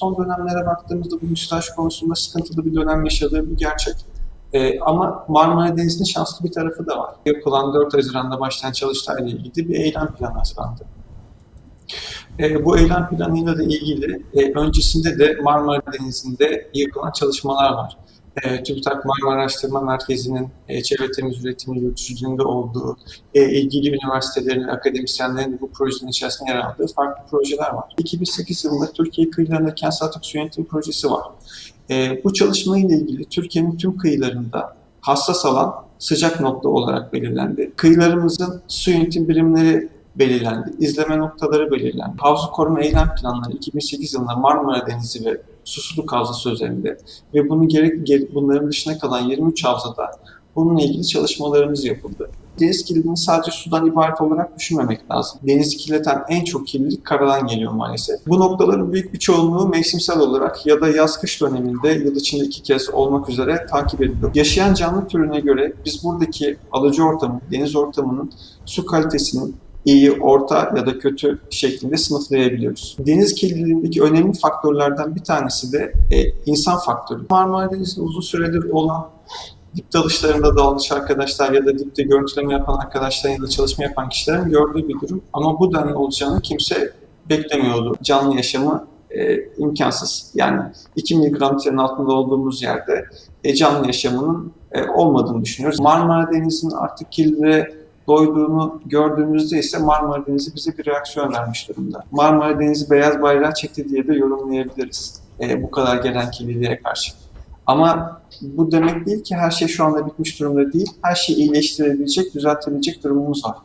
Son dönemlere baktığımızda bu müsilaj konusunda sıkıntılı bir dönem yaşadığı bir gerçek. Ee, ama Marmara Denizi'nin şanslı bir tarafı da var. Yapılan 4 Haziran'da başlayan çalıştayla ilgili bir eylem planı hazırlandı. Ee, bu eylem planıyla da ilgili e, öncesinde de Marmara Denizi'nde yapılan çalışmalar var. E, TÜBİTAK Marmara Araştırma Merkezi'nin e, çevre temiz üretimi yürütücülüğünde olduğu, e, ilgili üniversitelerin, akademisyenlerin de bu projenin içerisinde yer aldığı farklı projeler var. 2008 yılında Türkiye kıyılarında kentsel atık su yönetim projesi var. E, bu çalışmayla ilgili Türkiye'nin tüm kıyılarında hassas alan sıcak nokta olarak belirlendi. Kıyılarımızın su yönetim birimleri belirlendi. İzleme noktaları belirlendi. Havzu koruma eylem planları 2008 yılında Marmara Denizi ve Susurluk Havzası üzerinde ve bunun gerek, bunların dışına kalan 23 havzada bununla ilgili çalışmalarımız yapıldı. Deniz kirliliğini sadece sudan ibaret olarak düşünmemek lazım. Denizi kirleten en çok kirlilik karadan geliyor maalesef. Bu noktaların büyük bir çoğunluğu mevsimsel olarak ya da yaz-kış döneminde yıl içinde iki kez olmak üzere takip ediliyor. Yaşayan canlı türüne göre biz buradaki alıcı ortamın, deniz ortamının su kalitesinin iyi, orta ya da kötü şeklinde sınıflayabiliyoruz. Deniz kirliliğindeki önemli faktörlerden bir tanesi de e, insan faktörü. Marmara Denizi'nde uzun süredir olan dip dalışlarında dalmış arkadaşlar ya da dipte görüntüleme yapan arkadaşlar ya da çalışma yapan kişilerin gördüğü bir durum. Ama bu denli olacağını kimse beklemiyordu. Canlı yaşamı e, imkansız. Yani 2 miligramın altında olduğumuz yerde e, canlı yaşamının e, olmadığını düşünüyoruz. Marmara Denizi'nin artık kirliliğe doyduğunu gördüğümüzde ise Marmara Denizi bize bir reaksiyon vermiş durumda. Marmara Denizi beyaz bayrağı çekti diye de yorumlayabiliriz e, bu kadar gelen kirliliğe karşı. Ama bu demek değil ki her şey şu anda bitmiş durumda değil. Her şeyi iyileştirebilecek, düzeltebilecek durumumuz var.